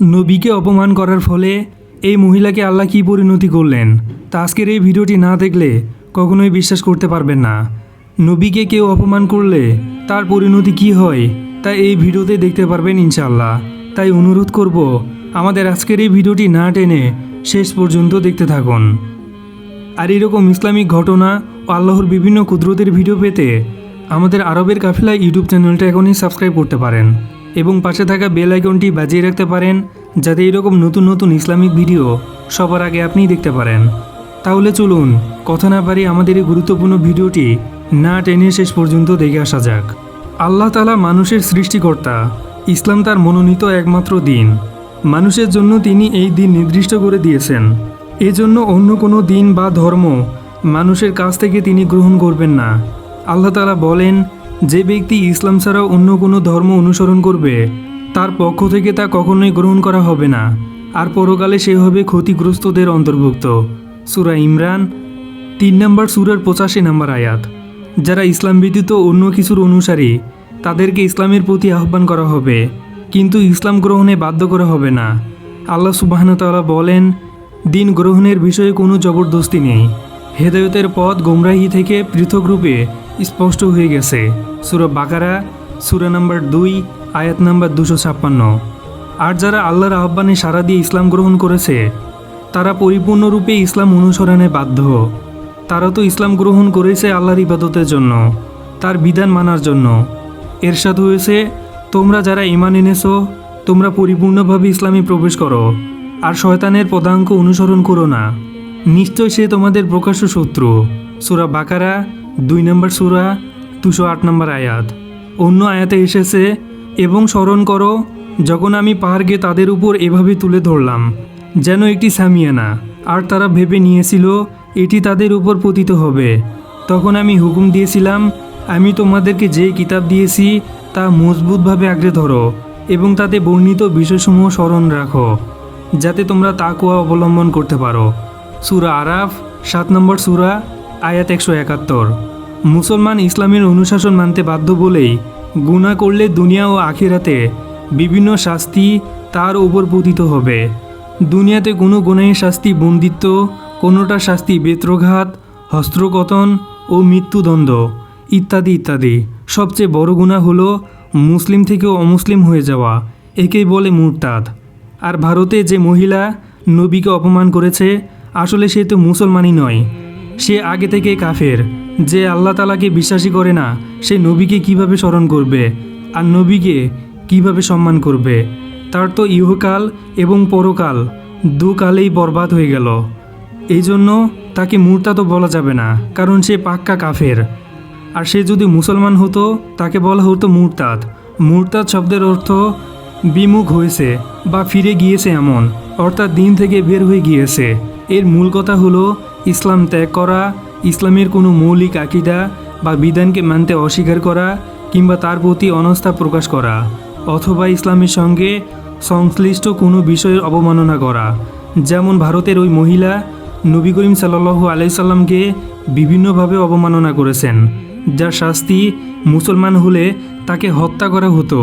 নবীকে অপমান করার ফলে এই মহিলাকে আল্লাহ কী পরিণতি করলেন? তা আজকের এই ভিডিওটি না দেখলে কখনোই বিশ্বাস করতে পারবেন না। নবীকে কেউ অপমান করলে তার পরিণতি কি হয়, তা এই ভিডিওতে দেখতে পারবেন ইনশাল্লাহ তাই অনুরোধ করব, আমাদের আজকের এই ভিডিওটি না টেনে শেষ পর্যন্ত দেখতে থাকুন। আর এরকম ইসলামিক ঘটনা ও আল্লাহর বিভিন্ন কুদরতের ভিডিও পেতে আমাদের আরবের কাফিলা ইউটিউব চ্যানেলটা এখনই সাবস্ক্রাইব করতে পারেন। এবং পাশে থাকা বেল আইকনটি বাজিয়ে রাখতে পারেন যাতে এরকম নতুন নতুন ইসলামিক ভিডিও সবার আগে আপনিই দেখতে পারেন। তাহলে চলুন, কথা না পারি আমাদের এই গুরুত্বপূর্ণ ভিডিওটি না টেনে শেষ পর্যন্ত দেখে আসা যাক। আল্লাহ তালা মানুষের সৃষ্টিকর্তা, ইসলাম তার মনোনীত একমাত্র দিন। মানুষের জন্য তিনি এই দিন নির্দিষ্ট করে দিয়েছেন। এজন্য অন্য কোনো দিন বা ধর্ম মানুষের কাছ থেকে তিনি গ্রহণ করবেন না। আল্লাহ তালা বলেন যে ব্যক্তি ইসলাম ছাড়া অন্য কোনো ধর্ম অনুসরণ করবে, তার পক্ষ থেকে তা কখনোই গ্রহণ করা হবে না। আর পরকালে সে হবে ক্ষতিগ্রস্তদের অন্তর্ভুক্ত। সুরা ইমরান, তিন নম্বর সুরের পঁচাশি নম্বর আয়াত। যারা ইসলাম ব্যতীত অন্য কিছুর অনুসারী, তাদেরকে ইসলামের প্রতি আহ্বান করা হবে। কিন্তু ইসলাম গ্রহণে বাধ্য করা হবে না। আল্লাহ সুবাহনতাল্লাহ বলেন, দিন গ্রহণের বিষয়ে কোনো জবরদস্তি নেই। হেদায়তের পথ গোমরাহি থেকে পৃথক রূপে স্পষ্ট হয়ে গেছে। সুরা বাকারা, সুরা নাম্বার দুই, আয়াত নাম্বার দুশো ছাপ্পান্ন। আর যারা আল্লাহর আহ্বানে সারা দিয়ে ইসলাম গ্রহণ করেছে, তারা পরিপূর্ণরূপে ইসলাম অনুসরণে বাধ্য। তারা তো ইসলাম গ্রহণ করেছে আল্লাহর ইবাদতের জন্য, তার বিধান মানার জন্য। এরশাদ হয়েছে, তোমরা যারা ইমান এনেছো, তোমরা পরিপূর্ণভাবে ইসলামে প্রবেশ করো, আর শয়তানের পদাঙ্ক অনুসরণ করো না। নিশ্চয় সে তোমাদের প্রকাশ্য শত্রু। সুরা বাকারা দুই নম্বর সুরা, দুশো আট নম্বর আয়াত। অন্য আয়াতে এসেছে, এবং স্মরণ করো, যখন আমি পাহাড়কে তাদের উপর এভাবে তুলে ধরলাম, যেন একটি সামিয়ানা আর তারা ভেবে নিয়েছিল, এটি তাদের উপর পতিত হবে। তখন আমি হুকুম দিয়েছিলাম, আমি তোমাদেরকে যে কিতাব দিয়েছি, তা মজবুতভাবে আঁকড়ে ধরো, এবং তাতে বর্ণিত বিষয়সমূহ স্মরণ রাখো, যাতে তোমরা তাকুয়া অবলম্বন করতে পারো। সুরা আরাফ, সাত নম্বর সুরা, আয়াত একশো একাত্তর। মুসলমান ইসলামের অনুশাসন মানতে বাধ্য বলেই গুণা করলে দুনিয়া ও আখিরাতে বিভিন্ন শাস্তি তার উপর পতিত হবে। দুনিয়াতে কোনো গুণের শাস্তি বন্দিত্ব কোনোটা শাস্তি বেত্রঘাত হস্ত্রকতন ও মৃত্যুদণ্ড ইত্যাদি ইত্যাদি। সবচেয়ে বড় গুণা হলো মুসলিম থেকে অমুসলিম হয়ে যাওয়া, একেই বলে মুরতাদ। আর ভারতে যে মহিলা নবীকে অপমান করেছে, আসলে সে তো মুসলমানই নয়। সে আগে থেকে কাফের। যে আল্লাহ তালাকে বিশ্বাসী করে না, সে নবীকে কীভাবে স্মরণ করবে? আর নবীকে কীভাবে সম্মান করবে? তার তো ইহকাল এবং পরকাল দুকালেই বরবাদ হয়ে গেল। এই জন্য তাকে মুরতাদও বলা যাবে না, কারণ সে পাক্কা কাফের। আর সে যদি মুসলমান হতো, তাকে বলা হতো মুরতাদ। মুরতাদ শব্দের অর্থ বিমুখ হয়েছে বা ফিরে গিয়েছে এমন, অর্থাৎ দিন থেকে বের হয়ে গিয়েছে। এর মূল কথা হলো ইসলাম ত্যাগ করা ইসলামের কোনো মৌলিক আকিদা বা বিধানকে মানতে অস্বীকার করা কিংবা তার প্রতি অনাস্থা প্রকাশ করা, অথবা ইসলামের সঙ্গে সংশ্লিষ্ট কোনো বিষয়ের অবমাননা করা, যেমন ভারতের ওই মহিলা নবী করিম সাল্লু আলাইসাল্লামকে বিভিন্নভাবে অবমাননা করেছেন, যার শাস্তি মুসলমান হলে তাকে হত্যা করা হতো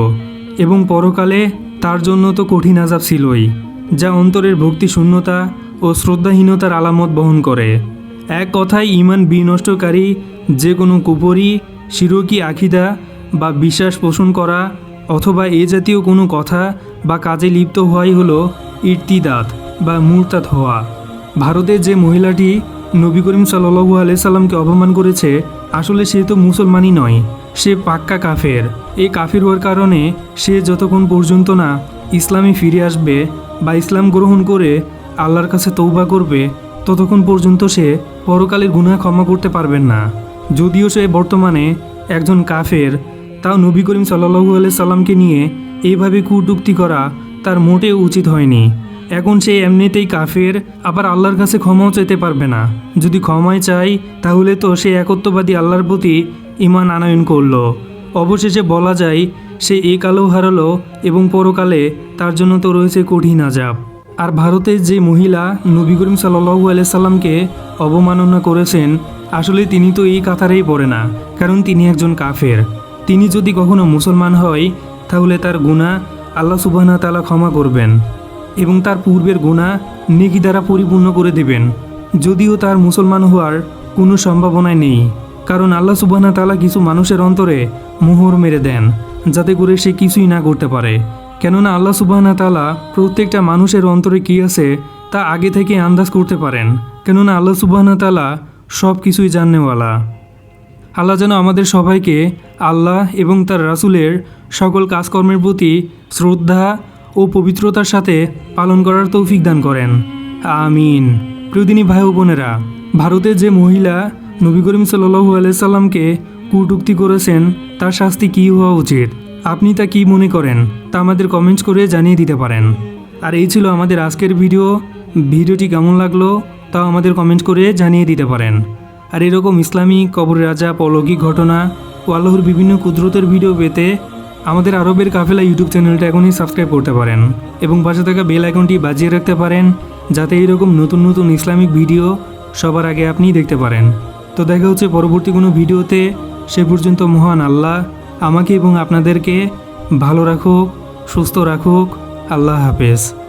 এবং পরকালে তার জন্য তো কঠিন আজাব ছিলই, যা অন্তরের ভক্তি শূন্যতা ও শ্রদ্ধাহীনতার আলামত বহন করে। এক কথায় ইমান বিনষ্টকারী, যে কোনো কুপরি, শিরকি আখিদা বা বিশ্বাস পোষণ করা অথবা এ জাতীয় কোনো কথা বা কাজে লিপ্ত হওয়াই হলো ইর্তিদাত বা মুরতাদ হওয়া। ভারতের যে মহিলাটি নবী করিম সাল্লু আলাইসাল্লামকে অপমান করেছে, আসলে সে তো মুসলমানই নয়, সে পাক্কা কাফের। এই কাফের হওয়ার কারণে সে যতক্ষণ পর্যন্ত না ইসলামে ফিরে আসবে বা ইসলাম গ্রহণ করে আল্লাহর কাছে তৌবা করবে ততক্ষণ পর্যন্ত সে পরকালের গুনাহ ক্ষমা করতে পারবেন না। যদিও সে বর্তমানে একজন কাফের, তাও নবী করিম সাল্লু আলাই সাল্লামকে নিয়ে এইভাবে কূটুক্তি করা তার মোটেও উচিত হয়নি। এখন সে এমনিতেই কাফের, আবার আল্লাহর কাছে ক্ষমাও চাইতে পারবে না। যদি ক্ষমায় চাই তাহলে তো সে একত্ববাদী আল্লাহর প্রতি ইমান আনয়ন করল। অবশেষে বলা যায়, সে এই কালেও হারালো এবং পরকালে তার জন্য তো রয়েছে কঠিন আজাব আর ভারতের যে মহিলা নবী করিম সাল্লু আলাইসাল্লামকে অবমাননা করেছেন, আসলে তিনি তো এই কাতারেই পড়ে না, কারণ তিনি একজন কাফের। তিনি যদি কখনো মুসলমান হয়, তাহলে তার গুণা আল্লাহ সুবাহনা তালা ক্ষমা করবেন এবং তার পূর্বের গুণা নেকি দ্বারা পরিপূর্ণ করে দেবেন। যদিও তার মুসলমান হওয়ার কোনো সম্ভাবনাই নেই, কারণ আল্লাহ সুবাহনা তালা কিছু মানুষের অন্তরে মোহর মেরে দেন, যাতে করে সে কিছুই না করতে পারে। কেননা আল্লাহ সুবাহনা তালা প্রত্যেকটা মানুষের অন্তরে কী আছে, তা আগে থেকে আন্দাজ করতে পারেন। কেননা আল্লাহ সুবাহনা তালা সব কিছুই জাননেওয়ালা। আল্লাহ যেন আমাদের সবাইকে আল্লাহ এবং তার রাসূলের সকল কাজকর্মের প্রতি শ্রদ্ধা ও পবিত্রতার সাথে পালন করার তৌফিক দান করেন। আমিন। প্রিয়দিনী ভাই বোনেরা, ভারতের যে মহিলা নবী করিম সাল্লু আলাইসাল্লামকে কটূক্তি করেছেন, তার শাস্তি কী হওয়া উচিত? আপনি তা কী মনে করেন তা আমাদের কমেন্টস করে জানিয়ে দিতে পারেন। আর এই ছিল আমাদের আজকের ভিডিও ভিডিওটি কেমন লাগল তাও আমাদের কমেন্ট করে জানিয়ে দিতে পারেন। আর এরকম ইসলামী কবর রাজা অলৌকিক ঘটনা ও আল্লাহর বিভিন্ন কুদরতের ভিডিও পেতে আমাদের আরবের কাফেলা ইউটিউব চ্যানেলটা এখনই সাবস্ক্রাইব করতে পারেন এবং পাশে থাকা বেল আইকনটি বাজিয়ে রাখতে পারেন যাতে এইরকম নতুন নতুন ইসলামিক ভিডিও সবার আগে আপনি দেখতে পারেন। তো দেখা হচ্ছে পরবর্তী কোনো ভিডিওতে সে পর্যন্ত মহান আল্লাহ আমাকে এবং আপনাদেরকে ভালো রাখুক সুস্থ রাখুক। আল্লাহ হাফেজ।